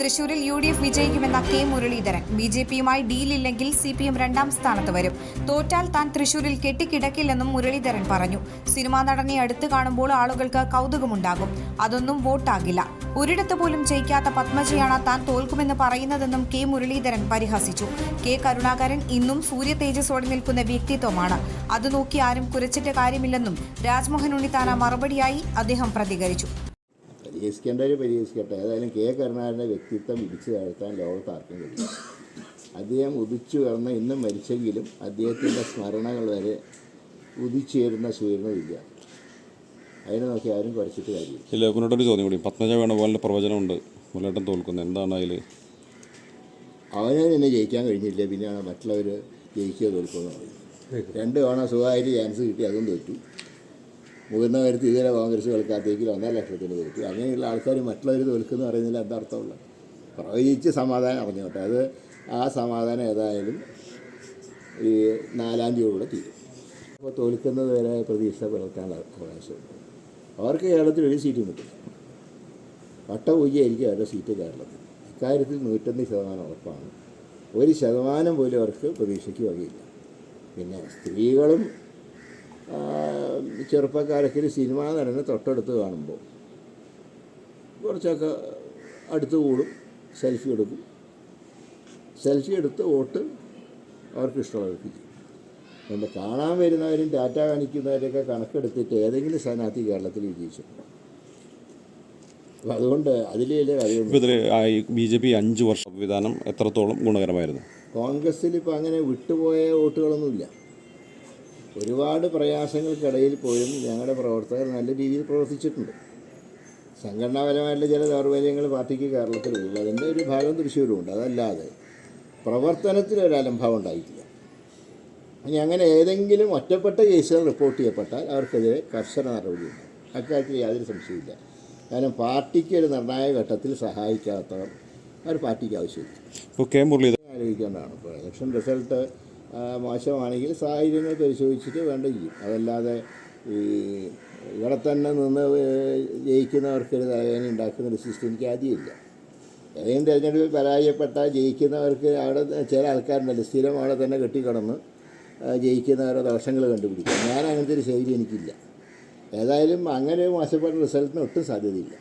തൃശൂരിൽ U D F വിജയിക്കുമെന്ന K Muraleedharan. B J പിയുമായി ഡീലില്ലെങ്കിൽ സി പി എം രണ്ടാം സ്ഥാനത്ത് വരും. തോറ്റാൽ താൻ തൃശൂരിൽ കെട്ടിക്കിടക്കില്ലെന്നും മുരളീധരൻ പറഞ്ഞു. സിനിമാ നടനെ അടുത്ത് കാണുമ്പോൾ ആളുകൾക്ക് കൗതുകമുണ്ടാകും. അതൊന്നും വോട്ടാകില്ല. ഒരിടത്ത് പോലും ജയിക്കാത്ത പത്മജയാണ് താൻ തോൽക്കുമെന്ന് പറയുന്നതെന്നും കെ മുരളീധരൻ പരിഹസിച്ചു. കെ കരുണാകരൻ ഇന്നും സൂര്യ തേജസ്സോടെ നിൽക്കുന്ന വ്യക്തിത്വമാണ്. അത് നോക്കി ആരും കുരച്ചിട്ട് കാര്യമില്ലെന്നും രാജ്മോഹൻ ഉണ്ണിത്താന മറുപടിയായി അദ്ദേഹം പ്രതികരിച്ചു. പരിഹസിക്കേണ്ടവർ പരിഹസിക്കട്ടെ. ഏതായാലും കെ. കരുണാകരന്റെ വ്യക്തിത്വം ഇടിച്ചു താഴ്ത്താൻ ലോകത്ത് ആർക്കും കഴിയും അദ്ദേഹം ഉദിച്ചു കയറുന്ന ഇന്നും മരിച്ചെങ്കിലും അദ്ദേഹത്തിന്റെ സ്മരണകൾ വരെ ഉദിച്ചുയരുന്ന സൂര്യനുമില്ല അതിനെ നോക്കി ആരും കുറച്ചിട്ട് കാര്യമില്ല. ഇല്ല മുന്നോട്ടൊരു ചോദ്യം കൂടി. പത്മജ വേണുഗോപാലിന്റെ പ്രവചനമുണ്ട്. മുന്നേറ്റം തോൽക്കുന്നത് എന്താണ് അതിൽ അവനെ തന്നെ ജയിക്കാൻ കഴിഞ്ഞില്ല. പിന്നെ മറ്റുള്ളവർ ജയിക്കുക തോൽക്കുമെന്ന് രണ്ട് തവണ സുഖമായിട്ട് ചാൻസ് കിട്ടി അതും തോറ്റു. മുതിർന്ന കാര്യത്തിൽ ഇതുവരെ കോൺഗ്രസ് കളിക്കാത്തേക്കിൽ ഒന്നര ലക്ഷത്തിന് തോറ്റു അങ്ങനെയുള്ള ആൾക്കാർ മറ്റുള്ളവർ തോൽക്കുന്ന പറയുന്നതിൽ എന്താ അർത്ഥമുള്ളത്? പ്രവചിച്ച് സമാധാനം അറിഞ്ഞോട്ടെ അത് ആ സമാധാനം ഏതായാലും ഈ നാലാം തീയതിയോടെ തീരും. അപ്പോൾ തോൽക്കുന്നത് വരെ പ്രതീക്ഷ പുലർത്താനുള്ള അവകാശമുണ്ട് അവർക്ക് കേരളത്തിൽ ഒരു സീറ്റും വട്ട പൂജയായിരിക്കും അവരുടെ സീറ്റ് കേരളത്തിൽ. ഇക്കാര്യത്തിൽ നൂറ്റൊന്ന് ശതമാനം ഉറപ്പാണ്. ഒരു ശതമാനം പോലും അവർക്ക് പ്രതീക്ഷയ്ക്ക് വകയില്ല. പിന്നെ സ്ത്രീകളും ചെറുപ്പക്കാരൊക്കെ ഒരു സിനിമ നടനെ തൊട്ടടുത്ത് കാണുമ്പോൾ കുറച്ചൊക്കെ അടുത്ത് കൂടും സെൽഫി എടുക്കും. സെൽഫി എടുത്ത് വോട്ട് അവർക്ക് ഇഷ്ടമുള്ളവർക്ക് ചെയ്യും. അതുകൊണ്ട് കാണാൻ വരുന്നവരും ഡാറ്റ കാണിക്കുന്നവരെയൊക്കെ കണക്കെടുത്തിട്ട് ഏതെങ്കിലും സ്ഥാനാർത്ഥി കേരളത്തിൽ വിജയിച്ചു അപ്പം അതുകൊണ്ട് അതിലേ വലിയ കാര്യമുണ്ട് ഇതിൽ ബി ജെ പി അഞ്ച് വർഷം സംവിധാനം എത്രത്തോളം ഗുണകരമായിരുന്നു? കോൺഗ്രസ്സിൽ ഇപ്പോൾ അങ്ങനെ വിട്ടുപോയ വോട്ടുകളൊന്നുമില്ല. ഒരുപാട് പ്രയാസങ്ങൾക്കിടയിൽ പോലും ഞങ്ങളുടെ പ്രവർത്തകർ നല്ല രീതിയിൽ പ്രവർത്തിച്ചിട്ടുണ്ട്. സംഘടനാപരമായിട്ടുള്ള ചില ദൗർബല്യങ്ങൾ പാർട്ടിക്ക് കേരളത്തിലുള്ളൂ അതിന്റെ ഒരു ഭാഗം തൃശ്ശൂരുമുണ്ട്. അതല്ലാതെ പ്രവർത്തനത്തിൽ ഒരു അലംഭാവം ഉണ്ടായിട്ടില്ല. ഇനി അങ്ങനെ ഏതെങ്കിലും ഒറ്റപ്പെട്ട കേസുകൾ റിപ്പോർട്ട് ചെയ്യപ്പെട്ടാൽ അവർക്കെതിരെ കർശന നടപടിയുണ്ട്. അക്കാര്യത്തിൽ യാതൊരു സംശയമില്ല കാരണം പാർട്ടിക്ക് ഒരു നിർണായക ഘട്ടത്തിൽ സഹായിക്കാത്തവർ അവർ പാർട്ടിക്ക് ആവശ്യമില്ല. ഇപ്പോൾ കെ മുരളീധരൻ ആലോചിക്കേണ്ടതാണ്. ഇപ്പോൾ ഇലക്ഷൻ റിസൾട്ട് മോശമാണെങ്കിൽ സാഹചര്യങ്ങൾ പരിശോധിച്ചിട്ട് വേണ്ട ചെയ്യും. അതല്ലാതെ ഈ ഇവിടെ തന്നെ നിന്ന് ജയിക്കുന്നവർക്കൊരു തലവേദന ഉണ്ടാക്കുന്ന ഒരു സിസ്റ്റം എനിക്ക് ആദ്യമില്ല ഏതെങ്കിലും തിരഞ്ഞെടുപ്പിൽ പരാജയപ്പെട്ടാൽ ജയിക്കുന്നവർക്ക് അവിടെ ചില ആൾക്കാരുണ്ടല്ലോ സ്ഥിരം അവിടെ തന്നെ കെട്ടിക്കിടന്ന് ജയിക്കുന്നവരുടെ ജയിക്കുന്നവരെ ദോഷങ്ങൾ കണ്ടുപിടിക്കും. ഞാൻ അങ്ങനത്തെ ഒരു ശൈലി എനിക്കില്ല. ഏതായാലും അങ്ങനെ മോശപ്പെട്ട റിസൾട്ടിന് ഒട്ടും സാധ്യതയില്ല.